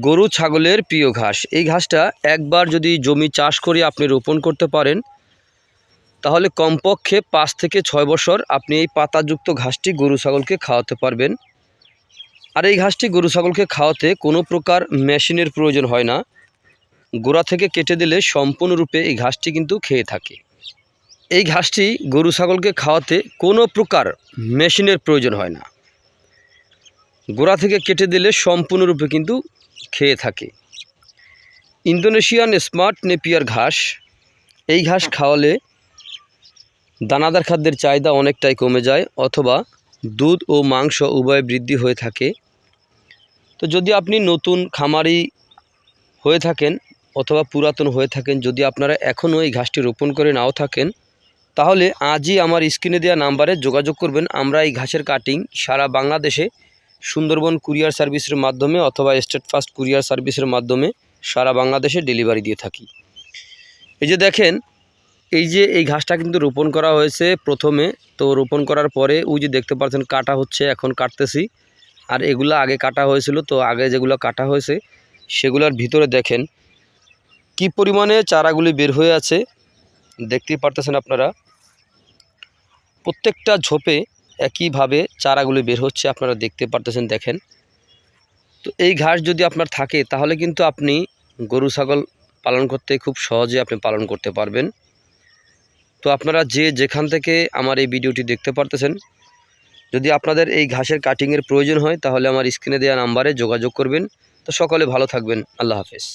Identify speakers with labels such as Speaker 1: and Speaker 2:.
Speaker 1: গরু, ছাগলের প্রিয় ঘাস। এই ঘাসটা একবার যদি জমি চাষ করে আপনি রোপণ করতে পারেন, তাহলে কমপক্ষে পাঁচ থেকে ছয় বছর আপনি এই পাতাযুক্ত ঘাসটি গরু, ছাগলকে খাওয়াতে পারবেন। আর এই ঘাসটি গরু, ছাগলকে খাওয়াতে কোনো প্রকার মেশিনের প্রয়োজন হয় না। গোড়া থেকে কেটে দিলে সম্পূর্ণরূপে এই ঘাসটি কিন্তু খেয়ে থাকে। এই ঘাসটি গরু, ছাগলকে খাওয়াতে কোনো প্রকার মেশিনের প্রয়োজন হয় না। গোড়া থেকে কেটে দিলে সম্পূর্ণরূপে কিন্তু খেয়ে থাকে। ইন্দোনেশিয়ান স্মার্ট নেপিয়ার ঘাস, এই ঘাস খাওয়ালে দানাদার খাদ্যের চাহিদা অনেকটাই কমে যায় অথবা দুধ ও মাংস উভয় বৃদ্ধি হয়ে থাকে। তো যদি আপনি নতুন খামারি হয়ে থাকেন অথবা পুরাতন হয়ে থাকেন, যদি আপনারা এখনও এই ঘাসটি রোপণ করে নাও থাকেন, তাহলে আজই আমার স্ক্রিনে দেওয়া নাম্বারে যোগাযোগ করবেন। আমরা এই ঘাসের কাটিং সারা বাংলাদেশে সুন্দরবন কুরিয়ার সার্ভিসের মাধ্যমে অথবা স্টেট ফাস্ট কুরিয়ার সার্ভিসের মাধ্যমে সারা বাংলাদেশে ডেলিভারি দিয়ে থাকি। এই যে দেখেন, এই যে এই ঘাসটা কিন্তু রোপণ করা হয়েছে প্রথমে। তো রোপণ করার পরে ওই যে দেখতে পাচ্ছেন কাটা হচ্ছে, এখন কাটতেছি। আর এগুলো আগে কাটা হয়েছিল, তো আগে যেগুলো কাটা হয়েছে সেগুলোর ভিতরে দেখেন কি পরিমাণে চারাগুলি বের হয়ে আছে। দেখতেই পারতেছেন আপনারা। প্রত্যেকটা ঝোপে একইভাবে চারাগুলি বের হচ্ছে, আপনারা দেখতে পারতেছেন, দেখেন। তো এই ঘাস যদি আপনার থাকে, তাহলে কিন্তু আপনি গরু, ছাগল পালন করতে খুব সহজে আপনি পালন করতে পারবেন। তো আপনারা যে যেখান থেকে আমার এই ভিডিওটি দেখতে পারতেছেন, যদি আপনাদের এই ঘাসের কাটিংয়ের প্রয়োজন হয়, তাহলে আমার স্ক্রিনে দেওয়া নাম্বারে যোগাযোগ করবেন। তো সকলে ভালো থাকবেন। আল্লাহ হাফেজ।